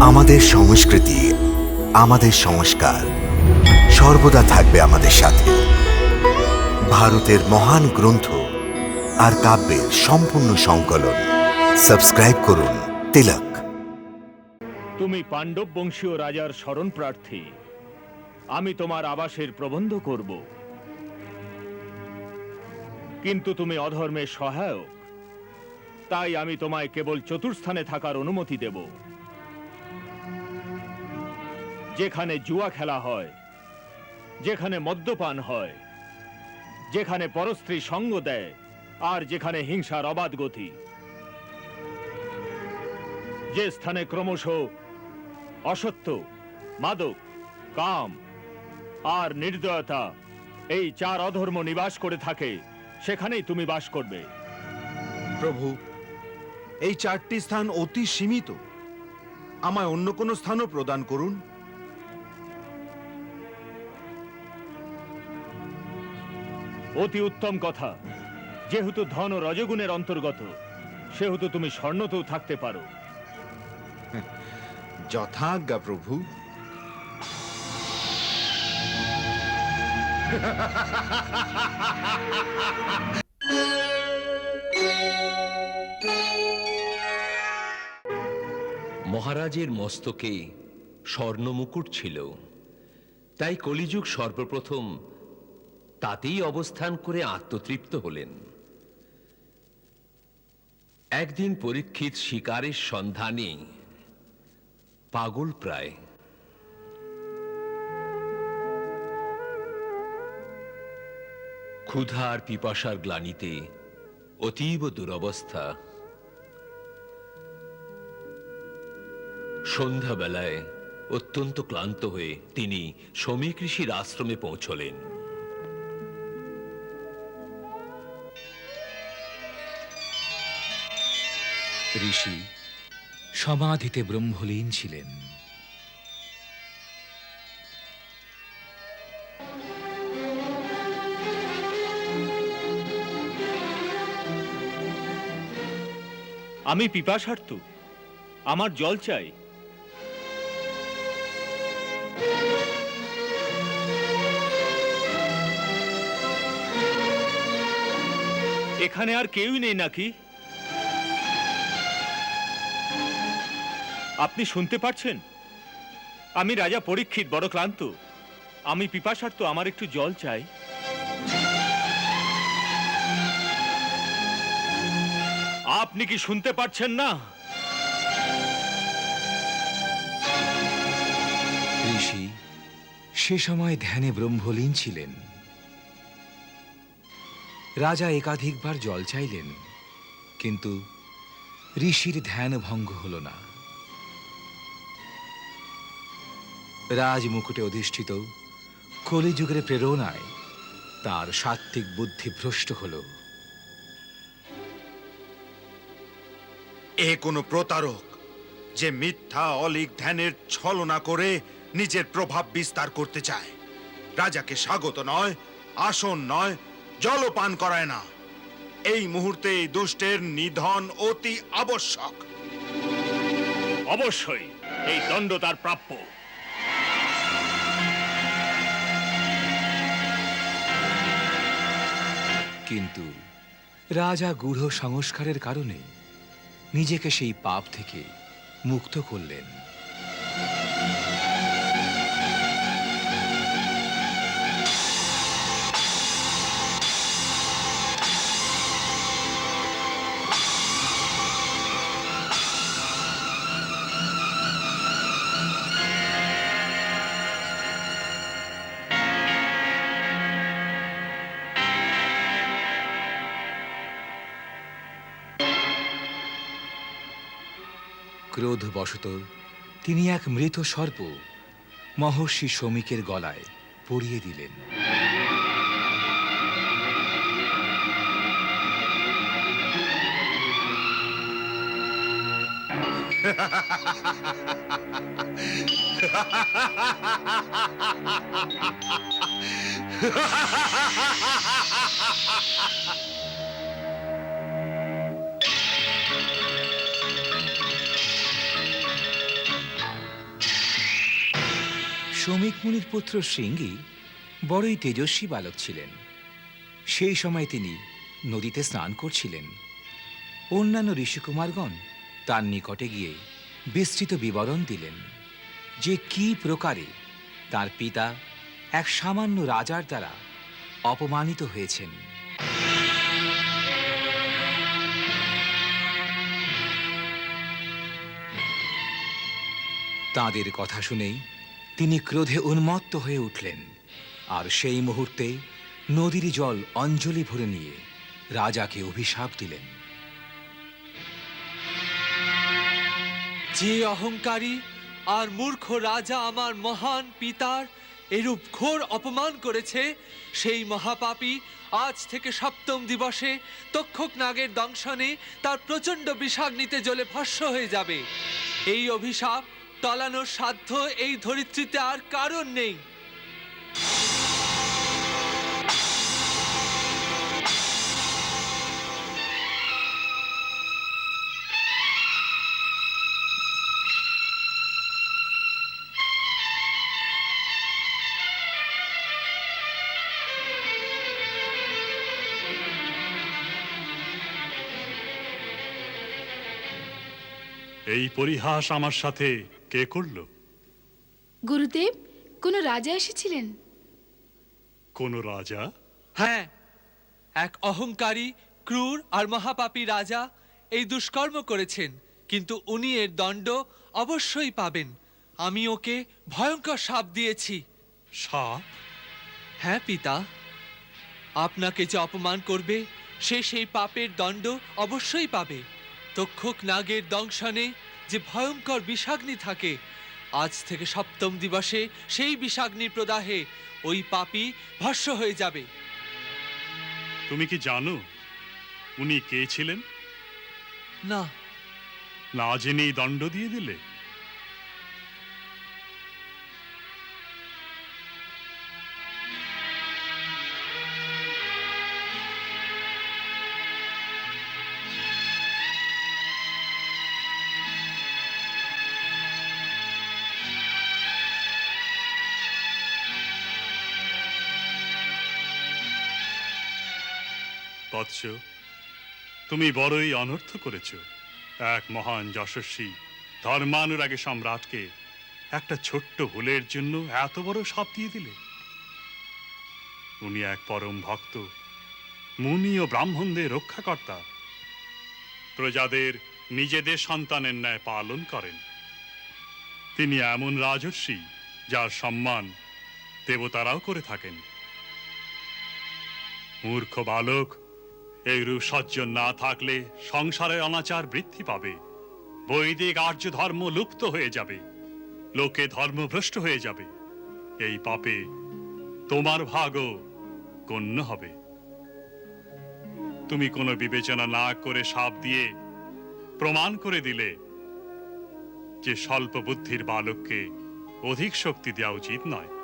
আমাদের সংস্কৃতি, আমাদের সংস্কার সর্বদা থাকবে আমাদের সাথে। ভারতের মহান গ্রন্থ আর কাব্যের সম্পূর্ণ সংকলন। সাবস্ক্রাইব করুন তিলক। তুমি পাণ্ডব বংশীয় রাজার স্মরণ প্রার্থী। আমি তোমার আবাসের প্রবন্ধ করব। কিন্তু তুমি অধর্মের সহায়ক। তাই আমি তোমায় কেবল চতুর্স্থানে থাকার অনুমতি দেব। যেখানে জুয়া খেলা হয়, যেখানে মদ্যপান হয়, যেখানে পরস্ত্রী সঙ্গ দেয়, আর যেখানে হিংসার অবাধ গতি। যে স্থানে ক্রমশ অসত্য, মাদক, কাম, আর নির্দয়তা এই চার অধর্ম নিবাস করে থাকে, সেখানেই তুমি বাস করবে। প্রভু, এই চারটি স্থান অতি সীমিত। আমায় অন্য কোনো স্থানও প্রদান করুন। অতি উত্তম কথা। যেহেতু ধন ও রজগুণের অন্তর্গত সেহেতু তুমি স্বর্ণতেও থাকতে পারো। যথাজ্ঞা প্রভু। মহারাজের মস্তকে স্বর্ণমুকুট ছিল। তাই কলিযুগ সর্বপ্রথম তাতেই অবস্থান করে আত্মতৃপ্ত হলেন। একদিন পরীক্ষিত শিকারের সন্ধানে পাগল প্রায়। ক্ষুধার পিপাসার গ্লানিতে অতীব দুরবস্থা। সন্ধ্যাবেলায় অত্যন্ত ক্লান্ত হয়ে তিনি সমীক ঋষির আশ্রমে পৌঁছলেন। ঋষি সমাধিতে ব্রহ্মলীন ছিলেন। আমি পিপাসার্থ। আমার জল চাই। এখানে আর কেউই নেই নাকি? আপনি শুনতে পাচ্ছেন আমি রাজা পরীক্ষিত, বড় ক্লান্ত। আমি পিপাসার্থ, আমার একটু জল চাই। আপনি কি শুনতে পাচ্ছেন না? ঋষি, সে সময় ধ্যানে ব্রহ্মলীন ছিলেন। রাজা একাধিকবার জল চাইলেন, কিন্তু ঋষির ধ্যান ভঙ্গ হল না। রাজমুকুটে অধিষ্ঠিত কলিযুগের প্রেরণায় তার সাত্ত্বিক বুদ্ধি ভ্রষ্ট হলো। এ কোনো প্রতারক যে মিথ্যা অলিক ধ্যানের ছলনা করে নিজের প্রভাব বিস্তার করতে চায়। রাজাকে স্বাগত নয় আসন নয় জলপান করায় না। এই মুহূর্তে এই দুষ্টের নিধন অতি আবশ্যক। অবশ্যই এই দণ্ড তার প্রাপ্য। কিন্তু রাজা গূঢ় সংস্কারের কারণে নিজেকে সেই পাপ থেকে মুক্ত করলেন। ক্রোধবশত তিনি এক মৃত সর্প মহর্ষি শ্রমিকের গলায় পরিয়ে দিলেন। শ্রমিক মুনির পুত্র সিঙ্গি বড়ই তেজস্বী বালক ছিলেন। সেই সময় তিনি নদীতে স্নান করছিলেন। অন্যান্য ঋষিকুমারগণ তার নিকটে গিয়ে বিস্তৃত বিবরণ দিলেন যে কি প্রকারে তার পিতা এক সামান্য রাজার দ্বারা অপমানিত হয়েছেন। তাদের কথা শুনেই তিনি ক্রোধে উন্মত্ত হয়ে উঠলেন। আর সেই মুহূর্তে নদীর জল অঞ্জলি ভরে নিয়ে রাজাকে অভিশাপ দিলেন। যে অহংকারী আর মূর্খ রাজা আমার মহান পিতার এরূপ ঘোর অপমান করেছে, সেই মহাপাপী আজ থেকে সপ্তম দিবসে তক্ষক নাগের দংশনে তার প্রচণ্ড বিষাগ্নিতে জ্বলে ভস্য হয়ে যাবে। এই অভিশাপ টলানোর সাধ্য এই ধরিত্রীতে আর কারণ নেই। এই পরিহাস আমার সাথে কে করল? গুরুদেব কোনো রাজা এসেছিলেন? কোন রাজা? হ্যাঁ এক অহংকারী ক্রূর আর মহাপাপী রাজা এই দুষ্কর্ম করেছেন কিন্তু উনি এর দণ্ড অবশ্যই পাবেন। আমি ওকে ভয়ঙ্কর সাপ দিয়েছি। সাপ? হ্যাঁ পিতা। আপনাকে যে অপমান করবে সে সেই পাপের দণ্ড অবশ্যই পাবে। তক্ষক নাগের দংশনে যে ভয়ঙ্কর বিষাগ্নি থাকে আজ থেকে সপ্তম দিবসে সেই বিষাগ্নির প্রদাহে ওই পাপি ভস্য হয়ে যাবে। তুমি কি জানো উনি কে ছিলেন? না। না জেনেই দণ্ড দিয়ে দিলে। বৎস তুমি বড়ই অনর্থ করেছ। এক মহান যশস্বী, ধর্মানুরাগী সম্রাটকে একটা ছোট্ট ভুলের জন্য এত বড় সাপ দিয়ে দিলে। উনি এক পরম ভক্ত, মুনি ও ব্রাহ্মণদের রক্ষাকর্তা। প্রজাদের নিজেদের সন্তানের ন্যায় পালন করেন। তিনি এমন রাজর্ষি, যার সম্মান দেবতারাও করে থাকেন। মূর্খ বালক এই রূপ সজ্জন না থাকলে সংসারের অনাচার বৃদ্ধি পাবে। বৈদিক আর্য ধর্ম লুপ্ত হয়ে যাবে। লোকে ধর্মভ্রষ্ট হয়ে যাবে। এই পাপে তোমার ভাগও গণ্য হবে। তুমি কোনো বিবেচনা না করে সাপ দিয়ে প্রমাণ করে দিলে যে স্বল্প বুদ্ধির বালককে অধিক শক্তি দেওয়া উচিত নয়।